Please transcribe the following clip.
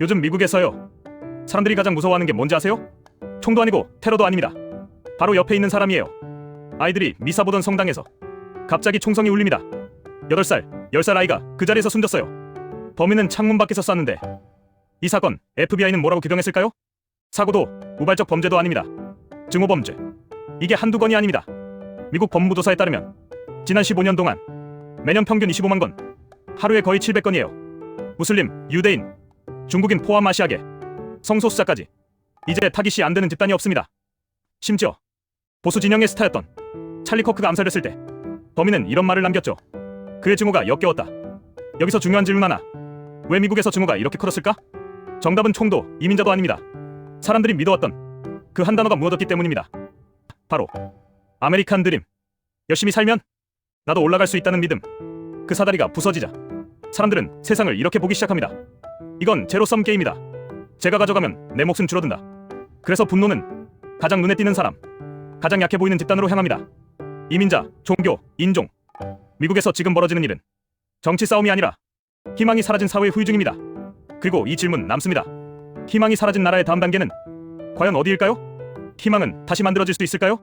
요즘 미국에서요. 사람들이 가장 무서워하는 게 뭔지 아세요? 총도 아니고 테러도 아닙니다. 바로 옆에 있는 사람이에요. 아이들이 미사 보던 성당에서 갑자기 총성이 울립니다. 8살, 10살 아이가 그 자리에서 숨졌어요. 범인은 창문 밖에서 쐈는데 이 사건 FBI는 뭐라고 규정했을까요? 사고도 우발적 범죄도 아닙니다. 증오범죄. 이게 한두 건이 아닙니다. 미국 법무부조사에 따르면 지난 15년 동안 매년 평균 25만 건, 하루에 거의 700건이에요. 무슬림, 유대인, 중국인 포함 아시아계, 성소수자까지 이제 타깃이 안 되는 집단이 없습니다. 심지어 보수 진영의 스타였던 찰리 커크가 암살됐을 때 범인은 이런 말을 남겼죠. 그의 증오가 역겨웠다. 여기서 중요한 질문 하나. 왜 미국에서 증오가 이렇게 커졌을까? 정답은 총도 이민자도 아닙니다. 사람들이 믿어왔던 그 한 단어가 무너졌기 때문입니다. 바로 아메리칸 드림. 열심히 살면 나도 올라갈 수 있다는 믿음. 그 사다리가 부서지자 사람들은 세상을 이렇게 보기 시작합니다. 이건 제로섬 게임이다. 제가 가져가면 내 몫은 줄어든다. 그래서 분노는 가장 눈에 띄는 사람, 가장 약해 보이는 집단으로 향합니다. 이민자, 종교, 인종. 미국에서 지금 벌어지는 일은 정치 싸움이 아니라 희망이 사라진 사회의 후유 중입니다. 그리고 이 질문 남습니다. 희망이 사라진 나라의 다음 단계는 과연 어디일까요? 희망은 다시 만들어질 수 있을까요?